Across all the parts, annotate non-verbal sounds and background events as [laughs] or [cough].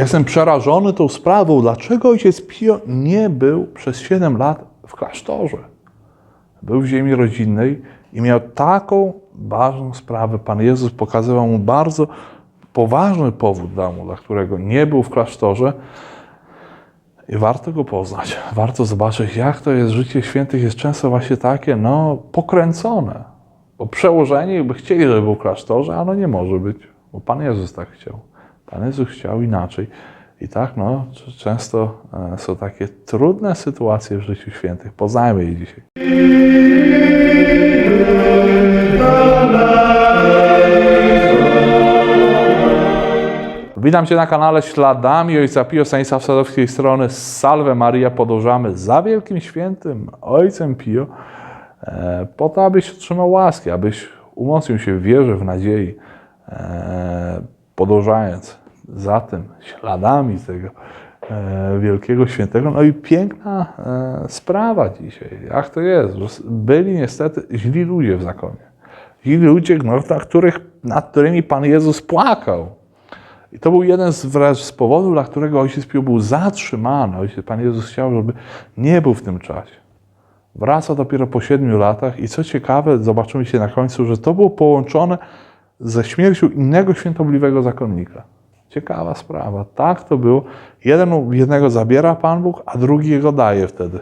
Jestem przerażony tą sprawą, dlaczego ojciec Pio nie był przez 7 lat w klasztorze. Był w ziemi rodzinnej i miał taką ważną sprawę. Pan Jezus pokazywał mu bardzo poważny powód dla mu, dla którego nie był w klasztorze. I warto go poznać. Warto zobaczyć, jak to jest. Życie świętych jest często właśnie takie, no, pokręcone. Bo przełożeni by chcieli, żeby był w klasztorze, a no nie może być, bo Pan Jezus tak chciał. Pan Jezus chciał inaczej. I tak, no, często e, są takie trudne sytuacje w życiu świętych. Poznajmy je dzisiaj. Witam Cię na kanale Śladami Ojca Pio Stanisław Sadowskiej strony Salve Maria. Podążamy za Wielkim Świętym Ojcem Pio e, po to, abyś otrzymał łaski, abyś umocnił się w wierze, w nadziei, e, podążając za tym śladami tego e, Wielkiego Świętego. No i piękna e, sprawa dzisiaj. Jak to jest? Byli niestety źli ludzie w zakonie. Źli ludzie, no, na których, nad którymi Pan Jezus płakał. I to był jeden z, z powodów, dla którego ojciec Pio był zatrzymany. Ojciec Pan Jezus chciał, żeby nie był w tym czasie. Wraca dopiero po siedmiu latach i co ciekawe, zobaczymy się na końcu, że to było połączone ze śmiercią innego świętobliwego zakonnika. Ciekawa sprawa. Tak to było. Jeden, jednego zabiera Pan Bóg, a drugi jego daje wtedy.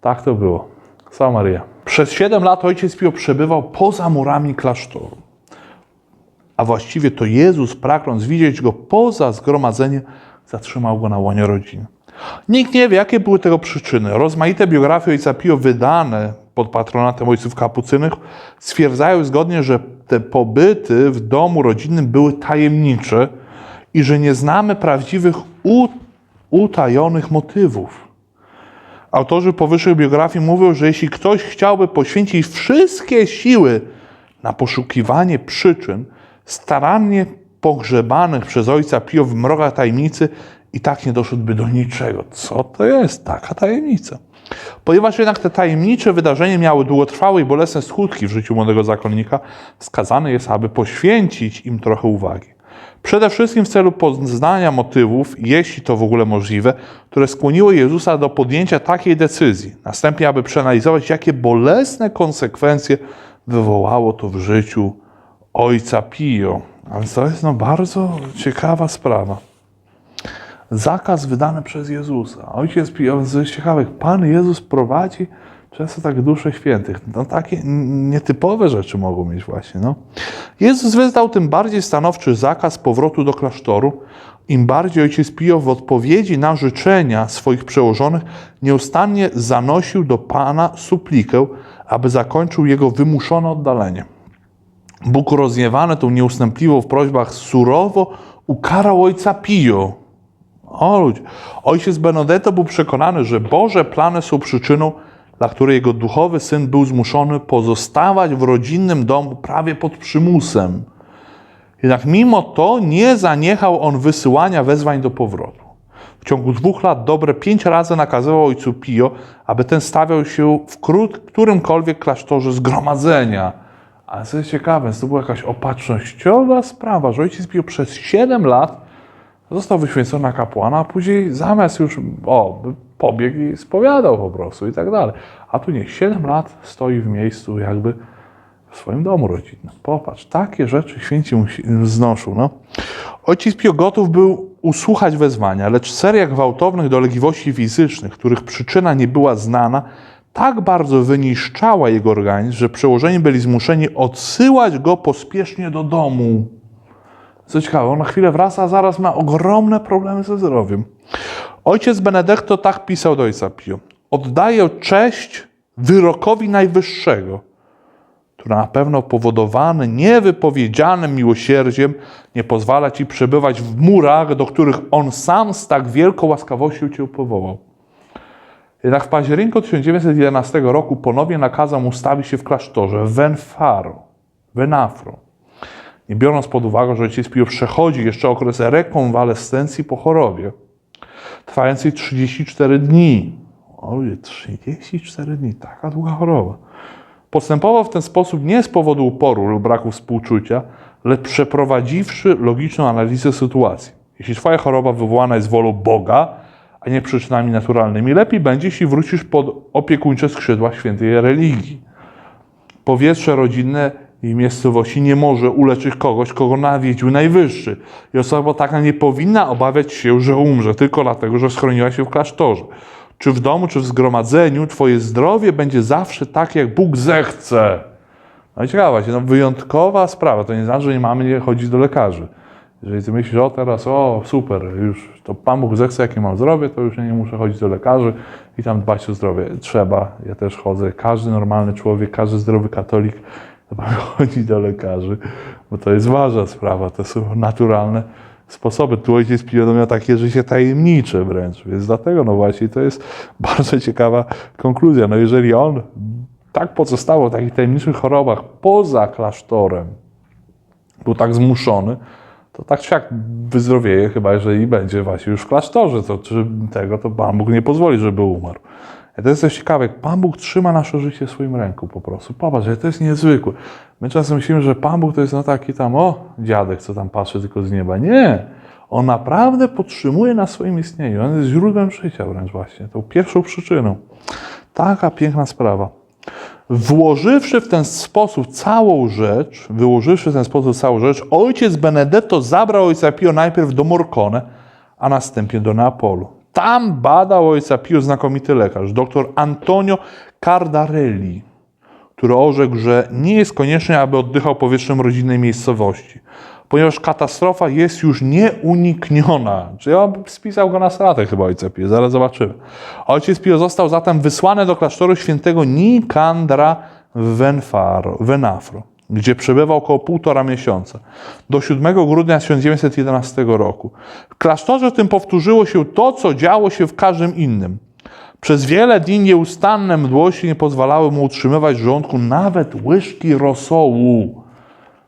Tak to było. Sama Maria. Przez siedem lat ojciec Pio przebywał poza murami klasztoru. A właściwie to Jezus, pragnąc widzieć go poza zgromadzeniem, zatrzymał go na łonie rodziny. Nikt nie wie, jakie były tego przyczyny. Rozmaite biografie ojca Pio wydane pod patronatem ojców kapucynych stwierdzają zgodnie, że te pobyty w domu rodzinnym były tajemnicze i że nie znamy prawdziwych utajonych motywów. Autorzy powyższych biografii mówią, że jeśli ktoś chciałby poświęcić wszystkie siły na poszukiwanie przyczyn starannie pogrzebanych przez ojca Pio w mrokach tajemnicy, i tak nie doszedłby do niczego. Co to jest taka tajemnica? Ponieważ jednak te tajemnicze wydarzenia miały długotrwałe i bolesne skutki w życiu młodego zakonnika, wskazane jest, aby poświęcić im trochę uwagi. Przede wszystkim w celu poznania motywów, jeśli to w ogóle możliwe, które skłoniły Jezusa do podjęcia takiej decyzji. Następnie, aby przeanalizować, jakie bolesne konsekwencje wywołało to w życiu ojca Pio. A więc to jest no bardzo ciekawa sprawa. Zakaz wydany przez Jezusa. Ojciec Pio, co jest ciekawe, Pan Jezus prowadzi często tak dusze świętych. No, takie nietypowe rzeczy mogą mieć właśnie. No. Jezus wydał tym bardziej stanowczy zakaz powrotu do klasztoru, im bardziej ojciec Pio w odpowiedzi na życzenia swoich przełożonych nieustannie zanosił do Pana suplikę, aby zakończył jego wymuszone oddalenie. Bóg rozniewany tą nieustępliwą w prośbach surowo ukarał ojca Pio. O ludzie. Ojciec Benedetto był przekonany, że Boże plany są przyczyną, dla której jego duchowy syn był zmuszony pozostawać w rodzinnym domu prawie pod przymusem. Jednak mimo to nie zaniechał on wysyłania wezwań do powrotu. W ciągu dwóch lat dobre pięć razy nakazywał ojcu Pio, aby ten stawiał się w którymkolwiek klasztorze zgromadzenia. Ale co jest ciekawe, to była jakaś opatrznościowa sprawa, że ojciec Pio przez 7 lat został wyświęcony na kapłana, a później zamiast już, o, pobiegł i spowiadał po prostu i tak dalej. A tu nie, 7 lat stoi w miejscu jakby w swoim domu rodzinnym. Popatrz, takie rzeczy święci znoszą. No. Ojciec Pio gotów był usłuchać wezwania, lecz seria gwałtownych dolegliwości fizycznych, których przyczyna nie była znana, tak bardzo wyniszczała jego organizm, że przełożeni byli zmuszeni odsyłać go pospiesznie do domu. Co ciekawe, on na chwilę wraca, a zaraz ma ogromne problemy ze zdrowiem. Ojciec Benedetto tak pisał do ojca Pio. Oddaję cześć wyrokowi Najwyższego, który na pewno powodowany niewypowiedzianym miłosierdziem nie pozwala ci przebywać w murach, do których on sam z tak wielką łaskawością cię powołał. Jednak w październiku 1911 roku ponownie nakazał stawić się w klasztorze w Venfaro, Venafro. Nie biorąc pod uwagę, że ojciec Pio przechodzi jeszcze okres rekonwalescencji po chorobie, trwającej 34 dni. O ludzie, 34 dni, taka długa choroba. Postępował w ten sposób nie z powodu uporu lub braku współczucia, lecz przeprowadziwszy logiczną analizę sytuacji. Jeśli twoja choroba wywołana jest wolą Boga, a nie przyczynami naturalnymi, lepiej będzie, jeśli wrócisz pod opiekuńcze skrzydła świętej religii. Powietrze rodzinne i miejscowości nie może uleczyć kogoś, kogo nawiedził Najwyższy. I osoba taka nie powinna obawiać się, że umrze, tylko dlatego, że schroniła się w klasztorze. Czy w domu, czy w zgromadzeniu, twoje zdrowie będzie zawsze tak, jak Bóg zechce. No i ciekawa, no wyjątkowa sprawa. To nie znaczy, że nie mamy nie chodzić do lekarzy. Jeżeli ty myślisz, o teraz, o super, już to Pan Bóg zechce, jakie mam zdrowie, to już nie muszę chodzić do lekarzy i tam dbać o zdrowie. Trzeba, ja też chodzę. Każdy normalny człowiek, każdy zdrowy katolik [laughs] chodzi do lekarzy, bo to jest ważna sprawa, to są naturalne sposoby. Tu ojciec Pio miał takie życie tajemnicze wręcz, więc dlatego no właśnie to jest [laughs] bardzo ciekawa konkluzja. No jeżeli on tak pozostało w takich tajemniczych chorobach poza klasztorem, był tak zmuszony, to tak jak wyzdrowieje, chyba jeżeli będzie właśnie już w klasztorze, to czy tego, to Pan Bóg nie pozwoli, żeby umarł. I to jest też ciekawe, Pan Bóg trzyma nasze życie w swoim ręku po prostu. Popatrz, to jest niezwykłe. My czasem myślimy, że Pan Bóg to jest no taki tam, o, dziadek, co tam patrzy tylko z nieba. Nie! On naprawdę podtrzymuje na swoim istnieniu. On jest źródłem życia wręcz właśnie, tą pierwszą przyczyną. Taka piękna sprawa. Włożywszy w ten sposób całą rzecz, wyłożywszy w ten sposób całą rzecz, ojciec Benedetto zabrał ojca Pio najpierw do Morcone, a następnie do Neapolu. Tam badał ojca Pio znakomity lekarz, dr Antonio Cardarelli, który orzekł, że nie jest konieczne, aby oddychał powietrzem rodzinnej miejscowości, ponieważ katastrofa jest już nieunikniona. Czyli on spisał go na stratę chyba ojca Pio, zaraz zobaczymy. Ojciec Pio został zatem wysłany do klasztoru świętego Nikandra w Venafro, gdzie przebywał około półtora miesiąca, do 7 grudnia 1911 roku. W klasztorze tym powtórzyło się to, co działo się w każdym innym. Przez wiele dni nieustanne mdłości nie pozwalały mu utrzymywać w żołądku nawet łyżki rosołu.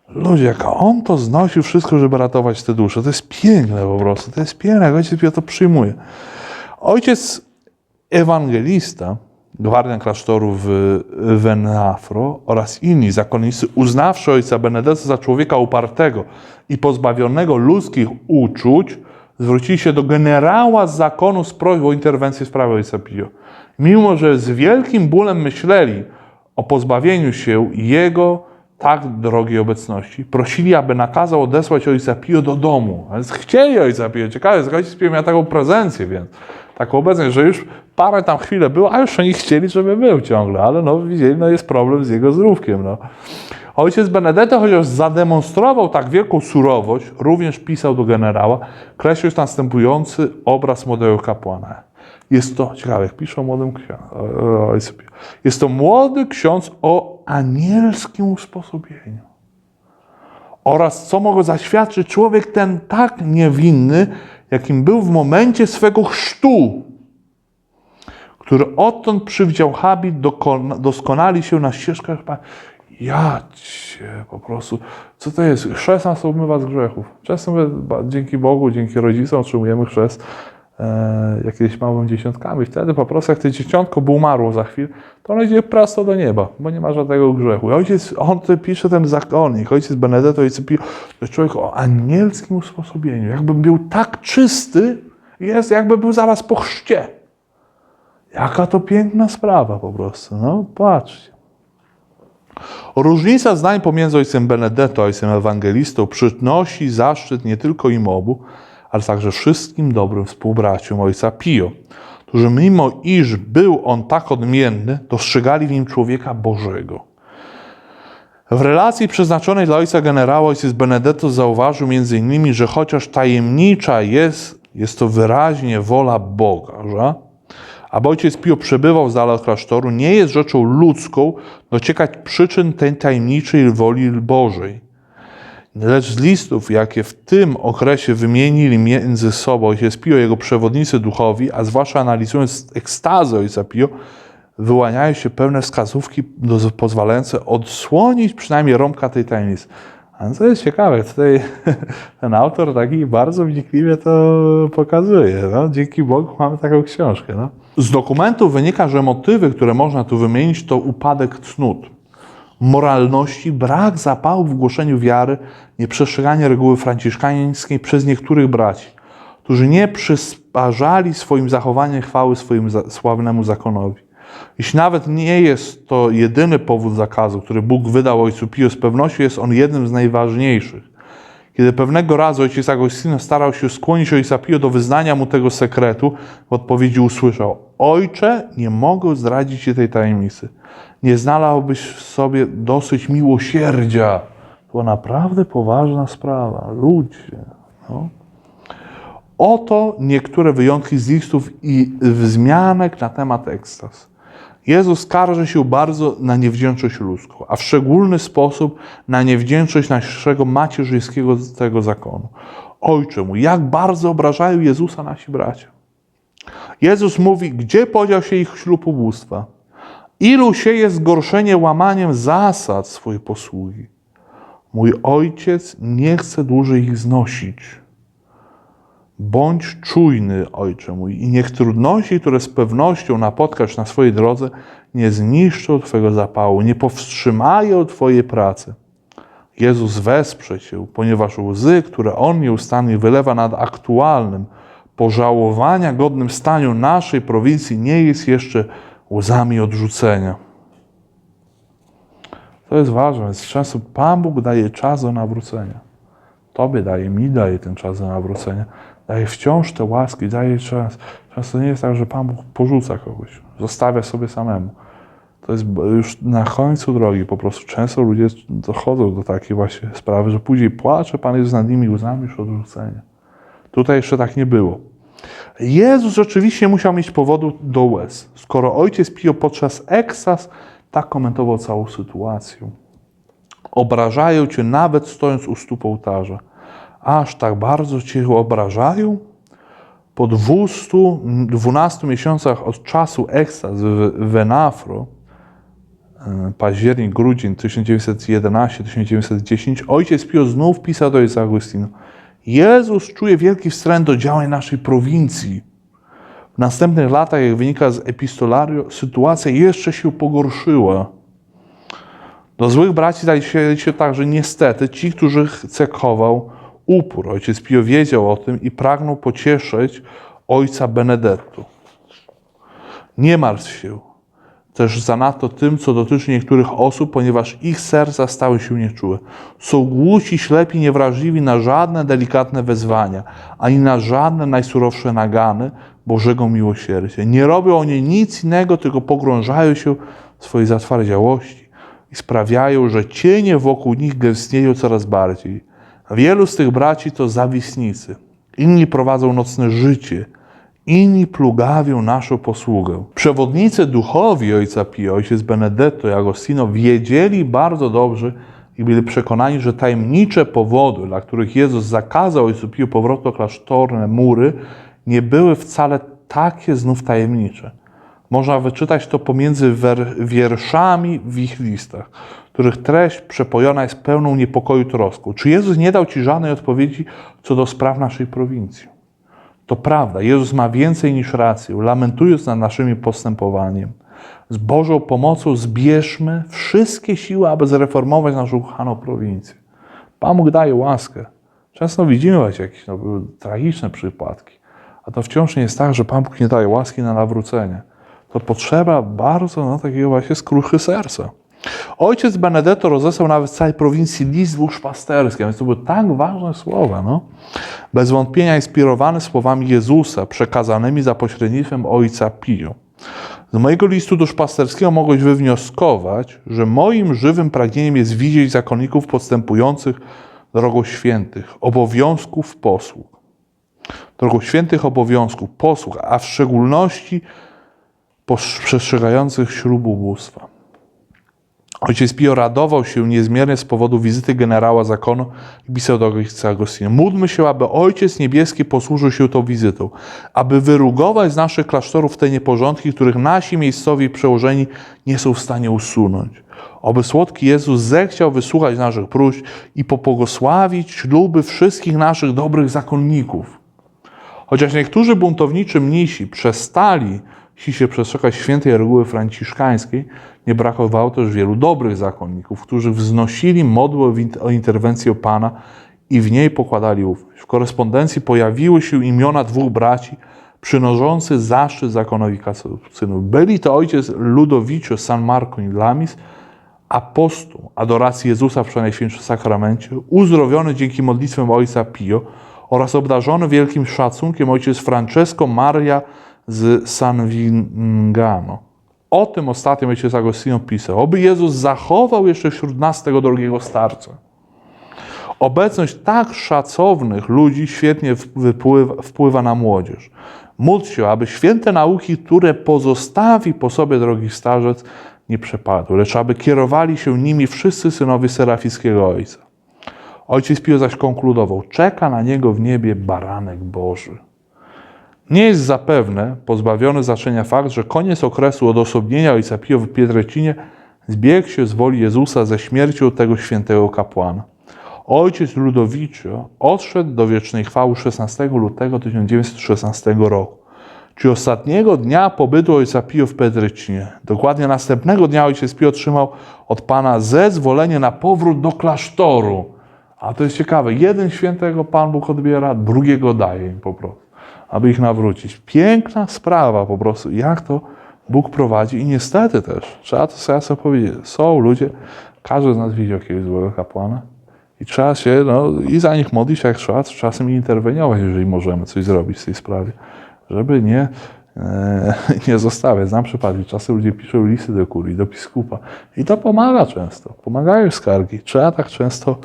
Ludzie, jak on to znosił wszystko, żeby ratować te dusze. To jest piękne po prostu. To jest piękne, jak ojciec Pio to przyjmuje. Ojciec ewangelista, gwardian klasztoru w Venafro oraz inni zakonnicy, uznawszy ojca Benedetto za człowieka upartego i pozbawionego ludzkich uczuć, zwrócili się do generała z zakonu z prośbą o interwencję w sprawie ojca Pio. Mimo, że z wielkim bólem myśleli o pozbawieniu się jego tak drogiej obecności, prosili, aby nakazał odesłać ojca Pio do domu. A więc chcieli ojca Pio. Ciekawe, że ojciec Pio miał taką prezencję, więc taką obecność, że już parę tam chwilę było, a już oni chcieli, żeby był ciągle, ale no widzieli, no jest problem z jego zdrówkiem. No. Ojciec Benedetto, chociaż zademonstrował tak wielką surowość, również pisał do generała, kreślił następujący obraz młodego kapłana. Jest to, ciekawe, jak pisze o młodym księdzu, jest to młody ksiądz o anielskim usposobieniu. Oraz co mogło zaświadczyć człowiek ten tak niewinny, jakim był w momencie swego chrztu, który odtąd przywdział habit, doskonali się na ścieżkach ja cię po prostu, co to jest? Chrzest nas obmywa z grzechów. Często dzięki Bogu, dzięki rodzicom otrzymujemy chrzest e, jakimiś małymi dziesiątkami. Wtedy po prostu jak to dzieciątko by umarło za chwilę, to ono idzie prosto do nieba, bo nie ma żadnego grzechu. I ojciec, on tutaj pisze ten zakonnik, ojciec Benedetto, ojciec Pio, to człowiek o anielskim usposobieniu. Jakby był tak czysty, jest jakby był zaraz po chrzcie. Jaka to piękna sprawa po prostu. No patrzcie. Różnica zdań pomiędzy ojcem Benedetto a ojcem ewangelistą przynosi zaszczyt nie tylko im obu, ale także wszystkim dobrym współbraciom ojca Pio, którzy mimo iż był on tak odmienny, dostrzegali w nim człowieka Bożego. W relacji przeznaczonej dla ojca generała ojciec Benedetto zauważył m.in., że chociaż tajemnicza jest, jest to wyraźnie wola Boga, że aby ojciec Pio przebywał z dala od klasztoru, nie jest rzeczą ludzką dociekać przyczyn tej tajemniczej woli Bożej. Lecz z listów, jakie w tym okresie wymienili między sobą ojciec Pio, jego przewodnicy duchowi, a zwłaszcza analizując ekstazę ojca Pio, wyłaniają się pewne wskazówki pozwalające odsłonić przynajmniej rąbka tej tajemnicy. A co jest ciekawe, tutaj [laughs] ten autor taki bardzo wnikliwie to pokazuje. No? Dzięki Bogu mamy taką książkę. No? Z dokumentów wynika, że motywy, które można tu wymienić, to upadek cnót, moralności, brak zapału w głoszeniu wiary, nieprzestrzeganie reguły franciszkańskiej przez niektórych braci którzy nie przysparzali swoim zachowaniem chwały za- sławnemu zakonowi. Jeśli nawet nie jest to jedyny powód zakazu, który Bóg wydał ojcu Pio, z pewnością jest on jednym z najważniejszych. Kiedy pewnego razu ojciec Agostino starał się skłonić ojca Pio do wyznania mu tego sekretu, w odpowiedzi usłyszał: Ojcze, nie mogę zdradzić ci tej tajemnicy. Nie znalazłbyś w sobie dosyć miłosierdzia. To naprawdę poważna sprawa. Ludzie. No. Oto niektóre wyjątki z listów i wzmianek na temat ekstaz. Jezus skarży się bardzo na niewdzięczność ludzką, a w szczególny sposób na niewdzięczność naszego macierzyńskiego tego zakonu. Ojcze mój, jak bardzo obrażają Jezusa nasi bracia. Jezus mówi, gdzie podział się ich ślub ubóstwa? Ilu sieje zgorszenie łamaniem zasad swojej posługi? Mój ojciec nie chce dłużej ich znosić. Bądź czujny, ojcze mój, i niech trudności, które z pewnością napotkasz na swojej drodze, nie zniszczą Twojego zapału, nie powstrzymają Twojej pracy. Jezus wesprze Cię, ponieważ łzy, które On nieustannie wylewa nad aktualnym, pożałowania godnym staniu naszej prowincji, nie jest jeszcze łzami odrzucenia. To jest ważne, więc często Pan Bóg daje czas do nawrócenia. Tobie daje, mi daje ten czas do nawrócenia. Daje wciąż te łaski, daje czas. Często nie jest tak, że Pan Bóg porzuca kogoś, zostawia sobie samemu. To jest już na końcu drogi po prostu. Często ludzie dochodzą do takiej właśnie sprawy, że później płacze Pan jest nad nimi łzami już odrzucenia. Tutaj jeszcze tak nie było. Jezus rzeczywiście musiał mieć powodu do łez. Skoro ojciec pił podczas ekstaz, tak komentował całą sytuację. Obrażają cię nawet stojąc u stóp ołtarza. Aż tak bardzo cię obrażają? Po 212 miesiącach od czasu ekstaz w Venafro, e, październik, grudzień 1911-1910, ojciec Pio znów pisał do ojca Agustino. Jezus czuje wielki wstręt do działań naszej prowincji. W następnych latach, jak wynika z epistolario, sytuacja jeszcze się pogorszyła. Do złych braci dali się, się także niestety ci, którzy cechował upór. Ojciec Pio wiedział o tym i pragnął pocieszyć ojca Benedettu. Nie martw się też zanadto tym, co dotyczy niektórych osób, ponieważ ich serca stały się nieczułe. Są głusi, ślepi, niewrażliwi na żadne delikatne wezwania, ani na żadne najsurowsze nagany Bożego miłosierdzia. Nie robią oni nic innego, tylko pogrążają się w swojej zatwardziałości i sprawiają, że cienie wokół nich gęstnieją coraz bardziej. Wielu z tych braci to zawisnicy. Inni prowadzą nocne życie, inni plugawią naszą posługę. Przewodnicy duchowi ojca Pio, ojciec Benedetto i Agostino wiedzieli bardzo dobrze i byli przekonani, że tajemnicze powody, dla których Jezus zakazał ojcu Pio powrotu do klasztorne mury, nie były wcale takie znów tajemnicze. Można wyczytać to pomiędzy wierszami w ich listach, których treść przepojona jest pełną niepokoju troską. Czy Jezus nie dał Ci żadnej odpowiedzi co do spraw naszej prowincji? To prawda, Jezus ma więcej niż rację, lamentując nad naszymi postępowaniem. Z Bożą pomocą zbierzmy wszystkie siły, aby zreformować naszą kochaną prowincję. Pan Bóg daje łaskę. Często widzimy właśnie jakieś no, tragiczne przypadki, a to wciąż nie jest tak, że Pan Bóg nie daje łaski na nawrócenie. To potrzeba bardzo no, takiego właśnie skruchy serca. Ojciec Benedetto rozesłał nawet całej prowincji list duszpasterski, więc to były tak ważne słowa. No. Bez wątpienia inspirowany słowami Jezusa, przekazanymi za pośrednictwem ojca Pio. Z mojego listu duszpasterskiego mogłeś wywnioskować, że moim żywym pragnieniem jest widzieć zakonników postępujących drogą świętych, obowiązków posług. Drogą świętych obowiązków, posług, a w szczególności przestrzegających ślubu bóstwa. Ojciec Pio radował się niezmiernie z powodu wizyty generała zakonu i pisał do ojca Agostino. Módlmy się, aby Ojciec Niebieski posłużył się tą wizytą, aby wyrugować z naszych klasztorów te nieporządki, których nasi miejscowi przełożeni nie są w stanie usunąć. Oby słodki Jezus zechciał wysłuchać naszych próśb i popogosławić śluby wszystkich naszych dobrych zakonników. Chociaż niektórzy buntowniczy mnisi przestali się przestrzegać świętej reguły franciszkańskiej, nie brakowało też wielu dobrych zakonników, którzy wznosili modłę o interwencję Pana i w niej pokładali ufność. W korespondencji pojawiły się imiona dwóch braci przynoszących zaszczyt zakonowi synów. Byli to ojciec Ludowicio San Marco in Lamis, apostoł adoracji Jezusa w Przenajświętszym Sakramencie, uzdrowiony dzięki modlitwom ojca Pio oraz obdarzony wielkim szacunkiem ojciec Francesco Maria z San Vingano. O tym ostatnim ojciec Agostino pisał. Oby Jezus zachował jeszcze wśród nas tego drogiego starca. Obecność tak szacownych ludzi świetnie wpływa, wpływa na młodzież. Módl się, aby święte nauki, które pozostawi po sobie drogi starzec, nie przepadły, lecz aby kierowali się nimi wszyscy synowie Serafickiego Ojca. Ojciec Pio zaś konkludował, czeka na niego w niebie baranek Boży. Nie jest zapewne pozbawiony znaczenia fakt, że koniec okresu odosobnienia ojca Pio w Pietrecinie zbiegł się z woli Jezusa ze śmiercią tego świętego kapłana. Ojciec Ludowicio odszedł do wiecznej chwały 16 lutego 1916 roku, czyli ostatniego dnia pobytu ojca Pio w Pedrycinie. Dokładnie następnego dnia ojciec Pio otrzymał od Pana zezwolenie na powrót do klasztoru. A to jest ciekawe, jeden świętego Pan Bóg odbiera, drugiego daje im po prostu, aby ich nawrócić. Piękna sprawa po prostu, jak to Bóg prowadzi i niestety też, trzeba to sobie powiedzieć, są ludzie, każdy z nas widział jakiegoś złego kapłana, i trzeba się no, i za nich modlić, jak trzeba, czasem interweniować, jeżeli możemy coś zrobić w tej sprawie, żeby nie, e, nie zostawiać. Znam przypadki, czasem ludzie piszą listy do kurii, do biskupa i to pomaga często. Pomagają skargi. Trzeba tak często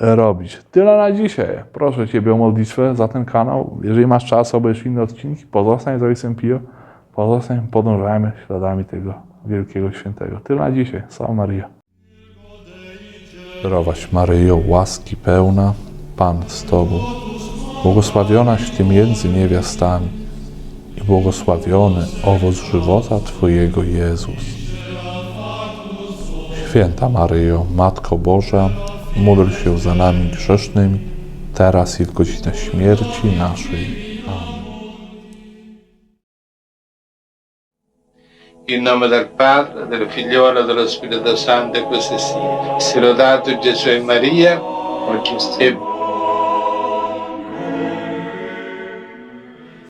robić. Tyle na dzisiaj. Proszę Ciebie o modlitwę za ten kanał. Jeżeli masz czas, obejrz inne odcinki, pozostań z Ojcem Pio, pozostań, podążajmy śladami tego wielkiego świętego. Tyle na dzisiaj. Salve Maria. Zdrowaś Maryjo, łaski pełna, Pan z Tobą, błogosławionaś Ty między niewiastami i błogosławiony owoc żywota Twojego Jezus. Święta Maryjo, Matko Boża, módl się za nami grzesznymi, teraz i w godzinę śmierci naszej. In nome del Padre, del Figliolo e dello Spirito Santo, e così sia. Sia lodato Gesù e Maria, e sempre.